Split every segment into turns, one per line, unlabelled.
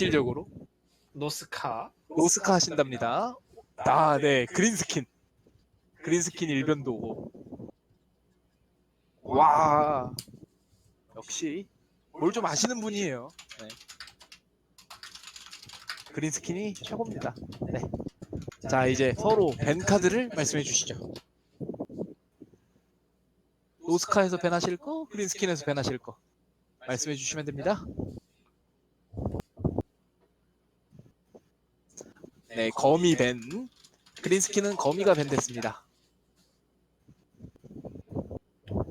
실질적으로
노스카
노스카 하신답니다. 아, 네, 그린 스킨. 그린 스킨 일변도고. 와, 역시 뭘 좀 아시는 분이에요. 네. 그린 스킨이 최고입니다. 네. 자, 이제 서로 밴 카드를 말씀해 주시죠. 노스카에서 밴 하실 거, 그린 스킨에서 밴 하실 거 말씀해 주시면 됩니다. 네, 거미 밴. 그린 스킨은 거미가 밴 됐습니다.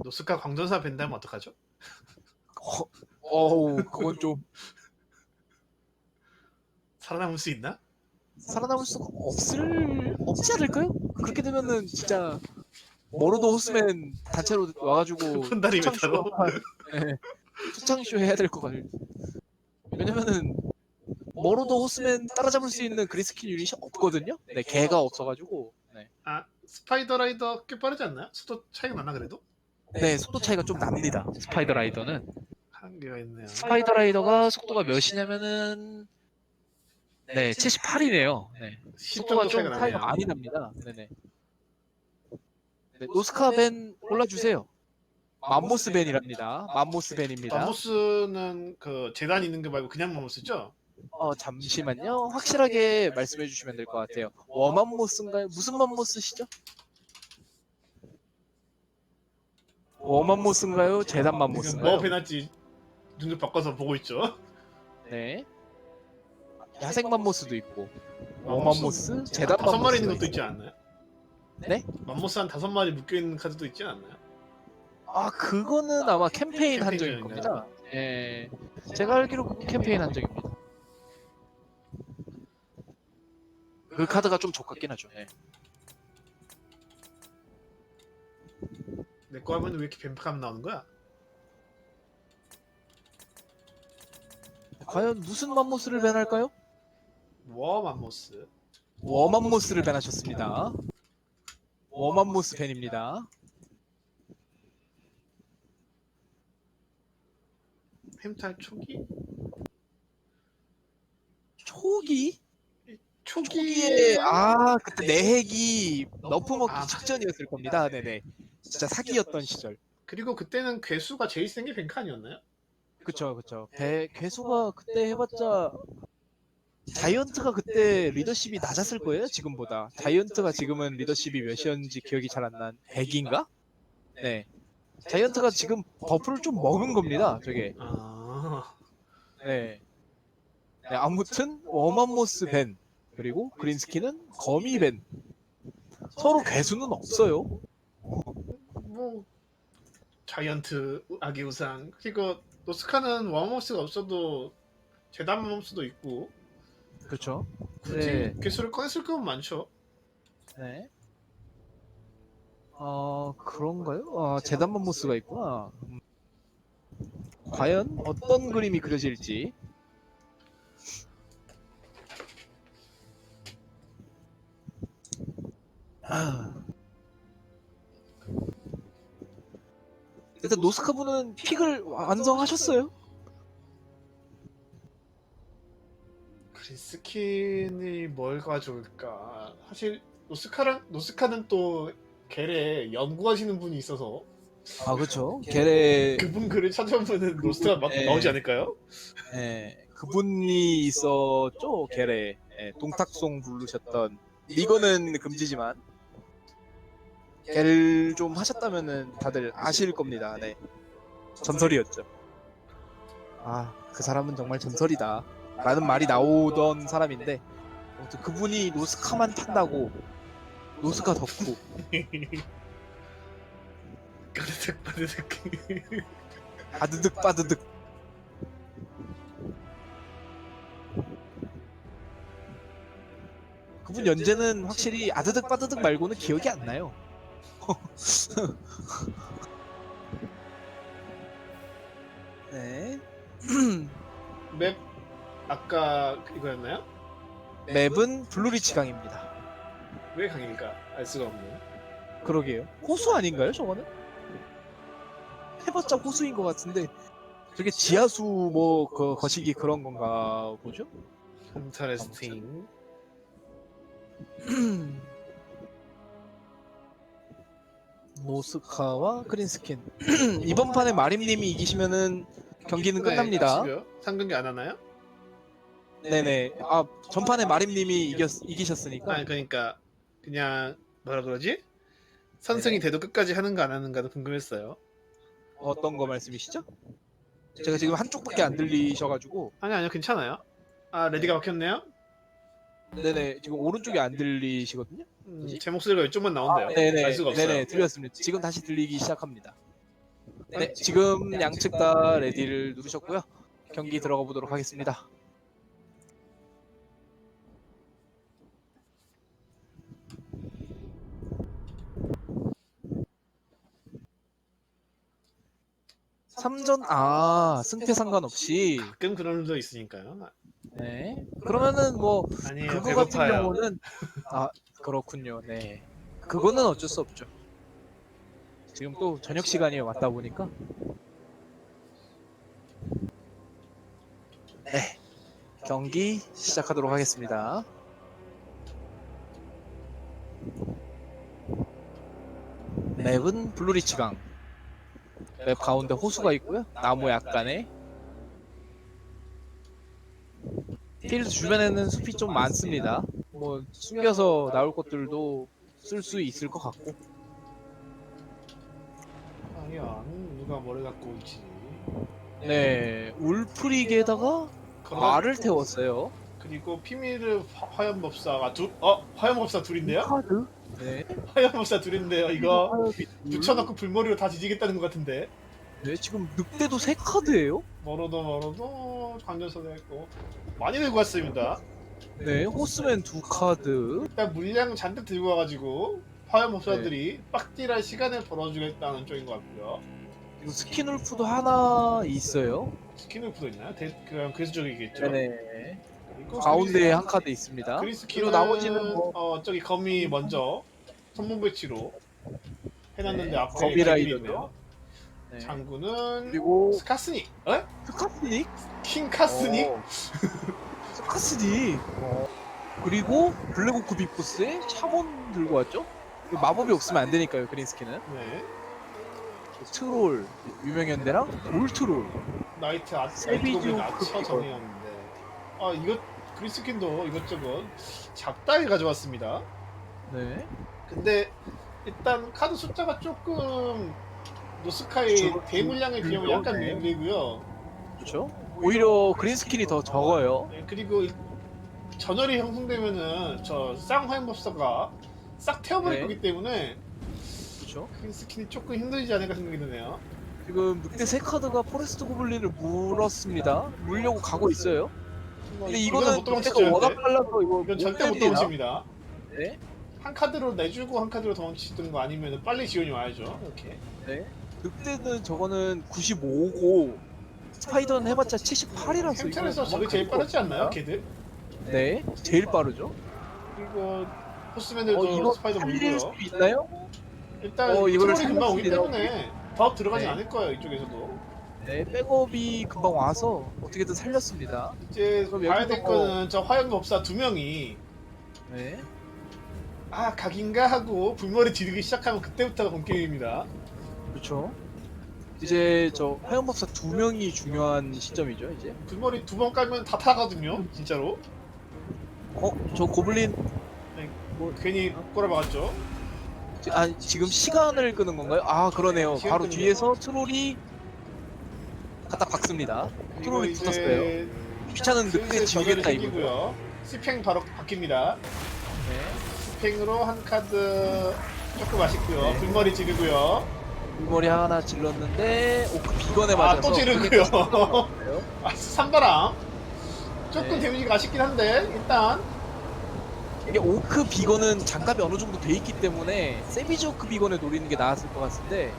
노스카 광전사 벤다면 어떡하죠?
어, 어우, 그건 좀
살아남을 수 있나?
살아남을 수가 없을 없지 않을까요? 그렇게 되면은 진짜 머로도 호스맨 단체로 와가지고
혼다리 메타로?
투창쇼 해야 될 것 같아요. 왜냐면은 머로도 호스맨 따라잡을 수 있는 그리스킨 유닛이 없거든요. 네, 개가 없어가지고. 네.
아 스파이더 라이더 꽤 빠르지 않나요? 속도 차이가 나나 그래도?
네, 속도 차이가 좀 납니다. 스파이더 라이더는.
한계가 있네요.
스파이더 라이더가 속도가 몇이냐면은 네, 78이네요. 네.
10
속도가
정도
좀
차이가
차이가
나네요.
많이 납니다. 네네. 네, 노스카 밴 골라주세요. 맘모스 밴이랍니다. 맘모스 밴입니다.
마모스는 그 재단 있는 거 말고 그냥 마모스죠?
어 잠시만요. 확실하게 말씀해 주시면 될 것 같아요. 워맘모스인가요? 무슨 맘모스시죠? 워맘모스인가요? 재단
지금 뭐
맘모스인가요?
배놨지 눈을 바꿔서 보고 있죠.
네. 야생 맘모스도 있고
맘모스?
워맘모스, 재단
다섯 마리 있는
맘모스가
것도 있지 않나요?
네?
맘모스 한 다섯 마리 묶여 있는 카드도 있지 않나요?
아 그거는 아마 캠페인
캠페인이었나요?
겁니다. 예, 제가 알기로 그 캠페인 한정입니다. 그 카드가 좀 적합긴 하죠. 예.
내 거 하면 왜 이렇게 뱀파감 나오는 거야?
과연 무슨 맘모스를 밴할까요?
워 맘모스.
워맘모스를 밴하셨습니다. 워맘모스 밴입니다.
펜탈 초기?
초기?
초기에
초기에 아 그때 내핵이 너프 먹기
아.
직전이었을 겁니다. 네네. 진짜 사기였던 시절.
그리고 그때는 괴수가 제일 센게 아니었나요?
그쵸 그쵸 배 괴수가 그때 해봤자 자이언트가 그때 리더십이 낮았을 거예요 지금보다 자이언트가 지금은 리더십이 몇이었는지 기억이 잘 안 난 100인가? 네 자이언트가 지금 버프를 좀 먹은 겁니다 저게
아
네, 네 아무튼 워맘모스 밴 그리고 그린스키는 거미 밴 서로 괴수는 없어요
뭐 자이언트 아기 우상 그리고 노스카는 와모스가 없어도 재단 마모스도 있고
그쵸
굳이
네.
괴수를 꺼냈을 거면 많죠.
네. 어, 그런가요? 아, 재단 맘모스가 있구나. 음. 과연 어떤 그림이 그려질지. 일단 노스카분은 픽을 완성하셨어요?
그리스킨이 뭘 가져올까? 사실 노스카랑 노스카는 또 겔에 연구하시는 분이 있어서
아, 그쵸. 게레,
그분 글을 찾아보면 노스카가 막
네.
나오지 않을까요?
예, 그분이 있었죠, 게레. 예, 동탁송 부르셨던. 이거는 금지지만. 겔좀 하셨다면은 다들 아실 겁니다. 네. 전설이었죠. 아, 그 사람은 정말 전설이다. 라는 말이 나오던 사람인데, 아무튼 그분이 노스카만 탄다고, 노스카 덕후.
빠드득 빠드득
아드득 빠드득. 그분 연재는 확실히 아드득 빠드득 말고는 기억이 안 나요. 네.
맵 아까 이거였나요?
맵은 블루리치 강입니다.
왜 강일까? 알 수가 없는.
그러게요. 호수 아닌가요, 저거는? 해봤자 호수인 것 같은데 저게 지하수 뭐 그 거시기 그런 건가 보죠?
인터레스팅.
노스카와 크린스킨 이번 판에 마림님이 이기시면은 경기는 끝납니다.
상경기 안 하나요?
네네. 아 전판에 마림님이 이겼 이기셨으니까.
아니 그러니까 그냥 뭐라 그러지? 선승이 돼도 끝까지 하는가 안 하는가도 궁금했어요.
어떤 거 말씀이시죠? 제가 지금 한쪽밖에 안 들리셔가지고
아니 아니요 괜찮아요. 아 레디가 막혔네요.
네네 지금 오른쪽이 안 들리시거든요.
음,
뭐지?
제 목소리가 이쪽만 나온대요.
네네
알 수가 없어요.
네네 들렸습니다. 지금 다시 들리기 시작합니다. 네 지금 양측 다 레디를 누르셨고요. 경기 들어가 보도록 하겠습니다. 삼전 아 승패 상관없이
가끔 그런 일도 있으니까요.
네 그러면은 뭐
아니에요.
그거
배고파요.
같은 경우는 아 그렇군요. 네. 그거는 어쩔 수 없죠. 지금 또 저녁 시간이 왔다 보니까 네 경기 시작하도록 하겠습니다. 맵은 블루리치강. 맵 가운데 호수가 있고요. 나무 약간에 필드 주변에는 숲이 좀 많습니다. 뭐 숨겨서 나올 것들도 쓸 수 있을 것 같고.
아니야. 누가 뭐를 갖고 오지?
네, 울프릭에다가 말을 태웠어요.
그리고 피미르 화- 화염법사가 두, 어 화염법사 둘인데요?
카드? 네.
화염법사 둘인데요. 이거 붙여놓고 불머리로 다 뒤지겠다는 것 같은데.
네, 지금 늑대도 세 카드예요.
멀어도 멀어도 관전선에 했고 많이 들고 왔습니다.
네, 호스맨 두 카드.
일단 물량 잔뜩 들고 와가지고 화염법사들이 빡딜할 시간을 벌어주겠다는 쪽인 것 같고요.
그리고 스킨 울프도 하나 있어요.
스킨울프도 있나요? 대, 그냥 그래서 쪽이겠죠.
네네.
그리고
가운데에 한 카드 있습니다.
그리스키는
그리고 나머지는 뭐
어 저기 거미 먼저 선봉 배치로 해놨는데
네,
앞에
거미 라이더죠. 네.
장군은
그리고
스카스닉, 어?
스카스닉?
킹 카스닉,
어. 스카스닉. 어. 그리고 블랙오크 빅보스에 샤본 들고 왔죠? 이거 마법이 없으면 안 되니까요, 그린스킨은.
네,
트롤, 유명현대랑 올트롤.
나이트 아
세비지오
나이트고비 나처
크기가.
정이었는데, 아 이거 그리스킨도 이것저것 작다게 가져왔습니다.
네.
근데 일단 카드 숫자가 조금 노스카의
그쵸,
대물량에 비하면 약간
네.
밀리고요.
그렇죠. 오히려 그린스킨이 더 적어요.
네, 그리고 이- 전열이 형성되면은 저 쌍화염법사가 싹 태워버릴
네.
거기 때문에
그렇죠.
그 스킨이 조금 힘들지 않을까 생각이 드네요.
지금 늑대 세 카드가 포레스트 고블린을 물었습니다. 물려고 가고 있어요. 근데 이거는
못 도망치죠.
늑대가 워낙
근데.
빨라서 이거
이건 절대 못
때리나?
도망칩니다.
네.
한 카드로 내주고 한 카드로 도망치든 거 아니면 빨리 지원이 와야죠. 이렇게.
네. 늑대는 저거는 95고 스파이더는 해봤자 78이라서
햄텔에서 저게 제일 빠르지 않나요? 걔들?
네. 제일 빠르죠.
그리고 포스맨들도
어, 이거
스파이더
살릴
물고요.
수 있나요?
일단
어, 이거를
트롤이 금방 오기
살렸습니다.
때문에 더 들어가진
네.
않을 거예요. 이쪽에서도.
네. 백업이 금방 와서 어떻게든 살렸습니다.
이제
그럼
봐야
여기서
될
뭐-
거는 저 화염법사 두 명이
네.
아 각인가 하고 불머리 지르기 시작하면 그때부터가 본 게임입니다.
그렇죠. 이제 저 화염법사 두 명이 중요한 시점이죠, 이제.
불머리 두 번 깔면 다 타거든요. 진짜로.
어, 저 고블린
괜히 꼬라박았죠.
지- 아, 지금 시간을 끄는 건가요? 아, 그러네요.
시간
바로
끄는
뒤에서 트롤이 갖다 박습니다.
그리고
트롤이 붙었어요.
이제
귀찮은 늑대
슬슬
지우겠다 이거고요.
생기고요. 스팽 바로 바뀝니다.
네.
스팽으로 한 카드 조금 아쉽고요.
네.
불머리 지르고요.
물머리 하나 질렀는데 오크 비건에 맞아서
아또 지르고요.
그냥
아 산바람. 조금
네.
데미지가 아쉽긴 한데 일단
이게 오크 비건은 장갑이 어느 정도 돼 있기 때문에 세비지 오크 비건에 노리는 게 나았을 것 같은데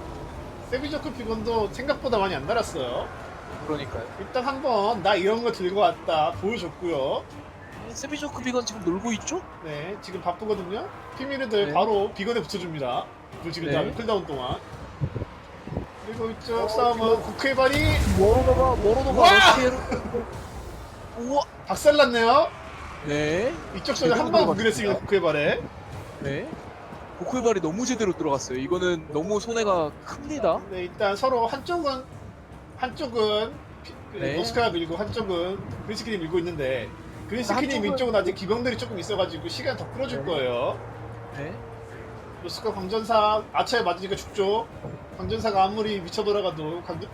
세비저크 피건도 생각보다 많이 안 달았어요.
그러니까요.
일단 한번 나 이런 거 들고 왔다 보여줬고요.
세비지 오크 비건 지금 놀고 있죠?
네, 지금 바쁘거든요. 피미르들
네.
바로 비건에 붙여줍니다. 불 지른
네.
다음에 쿨다운 동안. 그리고 이쪽 싸움은 국회발이
모로노가 모로노가
와!
러시에로 우와
박살났네요.
네
이쪽
제대로
한방. 구근했습니다. 국회발에.
네. 고쿠발이 너무 제대로 들어갔어요. 이거는 너무 손해가 큽니다.
네, 일단 서로 한쪽은 한쪽은 피- 그
네.
노스카가 밀고 한쪽은 그린스킨이 밀고 있는데 그린스킨이
한쪽은-
민쪽은 아직 기병들이 조금 있어가지고 시간 더 끌어줄
네.
거예요.
네.
노스카 광전사 아차에 맞으니까 죽죠. 광전사가 아무리 미쳐 돌아가도 광전...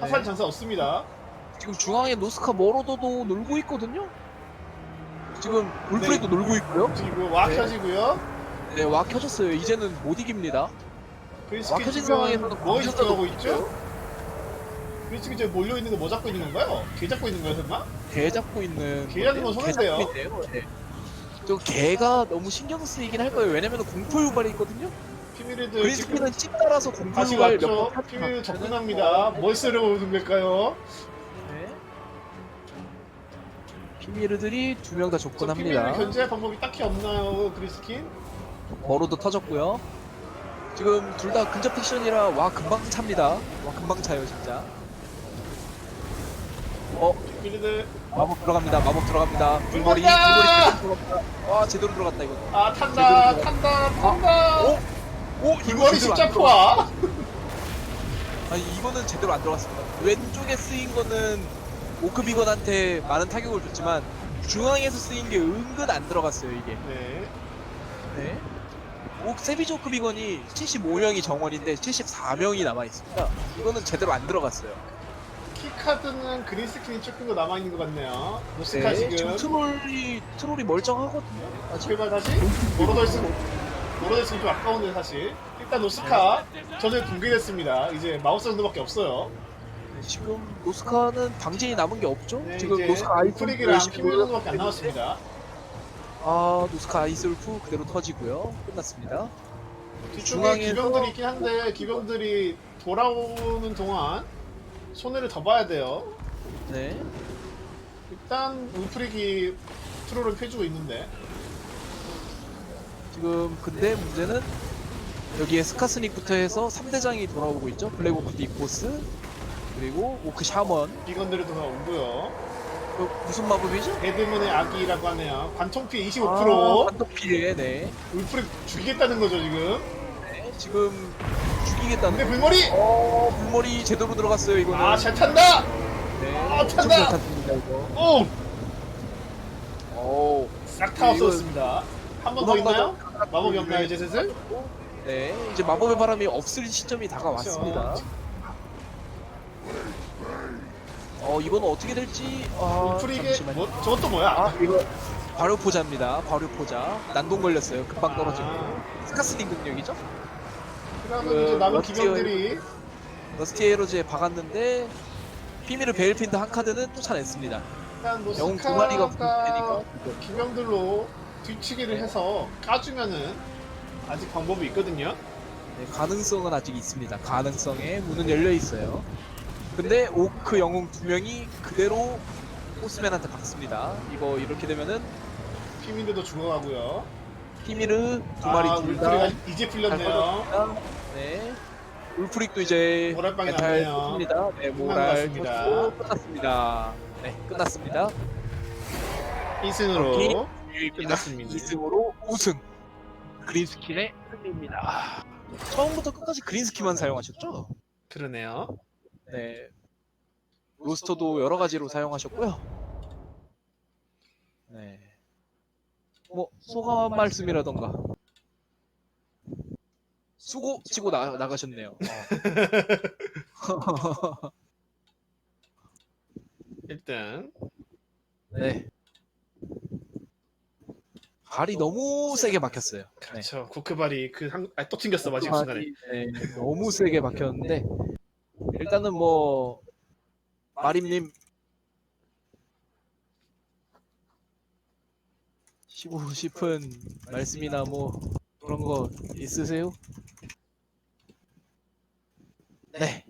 화살
네.
장사 없습니다.
지금 중앙에 노스카 모로도도 놀고 있거든요. 지금 울프레도 놀고 있고요.
지금 와
네.
켜지고요.
네, 와 켜졌어요. 이제는 못 이깁니다.
그린스킨
켜진
지금
상황에서는
뭐
광전사도
하고 있죠? 그린스킨 이제 몰려 있는 거 뭐 잡고 있는 건가요? 개 잡고 있는 거예요, 설마?
개 잡고 있는
개 잡는 건.
개
손해인데요?
잡고 있네요. 네. 저 개가 너무 신경 쓰이긴 할 거예요. 왜냐면 공포 유발이 있거든요.
지금
그린스키는 집 따라서
다시
유발
왔죠.
몇번
피미르 접근합니다. 뭘 쓰려고 걸까요?
네. 피미르들이 두 명 다
저 피미르
접근합니다.
견제할 방법이 딱히 없나요, 그린스킨?
버로도 터졌고요. 지금 둘 다 근접 패션이라 와 금방 찹니다. 와 금방 차요 진짜. 어
피미르들
마법 들어갑니다. 마법 들어갑니다. 불머리 불머리 들어갔다. 와 제대로 들어갔다 이거.
아 탄다,
제대로
탄다, 탄다.
오! 오 이거
불머리
제대로
십자
안 들어갔-
포화.
아니 이거는 제대로 안 들어갔습니다. 왼쪽에 쓰인 거는 오크비건한테 많은 타격을 줬지만 중앙에서 쓰인 게 은근 안 들어갔어요 이게.
네.
네. 오, 세비조 오크비건이 75명이 정원인데 74명이 남아 있습니다. 이거는 제대로 안 들어갔어요.
키 카드는 그린 스킨이 조금 더 남아 있는 것 같네요. 노스카
지금
지금.
트롤이 트롤이 멀쩡하거든요. 아직.
제발 다시 모로더스 모로더스는 좀 아까운데 사실. 일단 노스카 전에 붕괴됐습니다. 이제 마우스 정도밖에 없어요.
네, 지금 노스카는 방진이 남은 게 없죠?
네,
지금
이제
노스카 아이스
프리기랑 피밀 정도밖에 안 남았습니다.
아 노스카 아이스울프 그대로 터지고요. 끝났습니다.
뒤쪽에
중앙에서-
기병들이 있긴 한데 기병들이 돌아오는 동안 손해를 더 봐야 돼요.
네.
일단 울프릭이 트롤을 펴주고 있는데
지금 근데 문제는 여기에 스카스닉부터 해서 3대장이 돌아오고 있죠. 블랙오크 디코스 그리고 오크 샤먼
비건들이 돌아오고요.
어, 무슨 마법이죠?
데드문의 아기라고 하네요. 관통 피해 25%.
아, 반도피에 네.
울프릭 죽이겠다는 거죠 지금.
네. 지금 죽이겠다는
근데
거.
불머리
어 불머리 제대로 들어갔어요 이거는.
아 잘 탄다.
네.
아,
엄청
탄다!
잘 탔습니다 이거.
오!
오.
싹다
이거-
없어졌습니다. 한 번 더 있나요? 마법이 없나요 이제 슬슬?
네. 이제 마법의 바람이 없을 시점이 다가왔습니다.
그렇죠.
어 이거는 어떻게 될지. 아,
울프릭의
잠시만요.
뭐 저것도 뭐야?
아 이거 발효포자입니다. 발효포자. 난동 걸렸어요. 급방 떨어지고.
아,
스카스닝 능력이죠?
그러면
그
이제 남은
러스티어-
기병들이
러스티 에러즈에 박았는데 피미르 베일핀드 한 카드는 쫓아냈습니다.
일단
영웅 두 마리가
노스카가
붙으니까
기병들로 뒤치기를 해서 까주면은 아직 방법이 있거든요.
네, 가능성은 아직 있습니다. 가능성에 문은 열려 있어요. 근데 오크 영웅 두 명이 그대로 포스맨한테 박습니다. 이거 이렇게 되면은
피민들도 죽어가고요.
피미르 두 마리
아,
둘 다
울프리가 이제 풀렸네요.
네. 울프릭도 이제
모랄빵이
메탈
났네요.
터집니다. 네, 모랄
끝났습니다.
끝났습니다. 네, 끝났습니다.
2승으로
끝났 습니다.
끝났습니다.
2승으로 우승. 그린스킨의 승리입니다. 아, 처음부터 끝까지 그린스킨만 사용하셨죠?
그러네요.
네. 로스터도 여러 가지로 사용하셨고요. 네. 뭐 소감 한 말씀이라던가. 수고 치고 나, 나가셨네요. 어.
1등.
네. 발이 너무 세게 막혔어요. 네.
그렇죠. 구크발이 그 한, 아, 또 튕겼어 마지막 순간에.
네, 너무 세게 막혔는데 일단은 뭐 마림님 쉬고 싶은 말씀이나 뭐 그런 거 있으세요? 네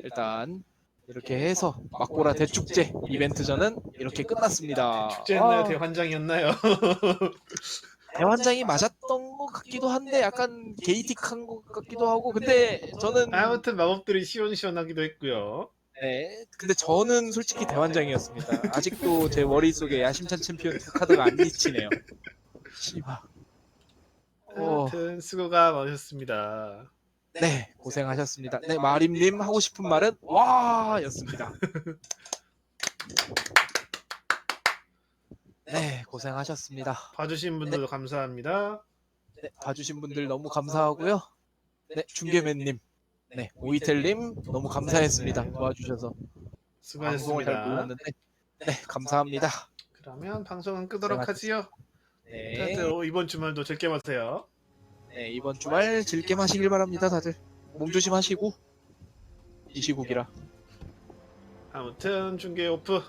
일단 이렇게 해서 막고라 대축제 이벤트전은 이렇게 끝났습니다.
축제였나요?
아,
대환장이었나요?
대환장이 맞았던 것 같기도 한데 약간 게이틱한 것 같기도 하고 근데 저는
아무튼 마법들이 시원시원하기도 했고요.
네 근데 저는 솔직히 대환장이었습니다. 아직도 제 머릿속에 야심찬 챔피언 두 카드가 안 미치네요. 씨발. 어,
아무튼 수고가 많으셨습니다.
네 고생하셨습니다. 네 마림님 하고 싶은 말은 와 였습니다. 네 고생하셨습니다.
봐주신 분들도 감사합니다.
네, 봐주신 분들 너무 감사하고요. 네, 중계맨님, 네, 오이텔님 너무 감사했습니다. 도와주셔서 방송을 잘
수고하셨습니다.
몰랐는데, 네, 감사합니다.
그러면 방송은 끄도록 하지요.
네,
다들 이번 주말도 즐겨 마세요.
네, 이번 주말 즐게 마시길 바랍니다, 다들. 몸 조심하시고 이 시국이라.
아무튼 중계 오프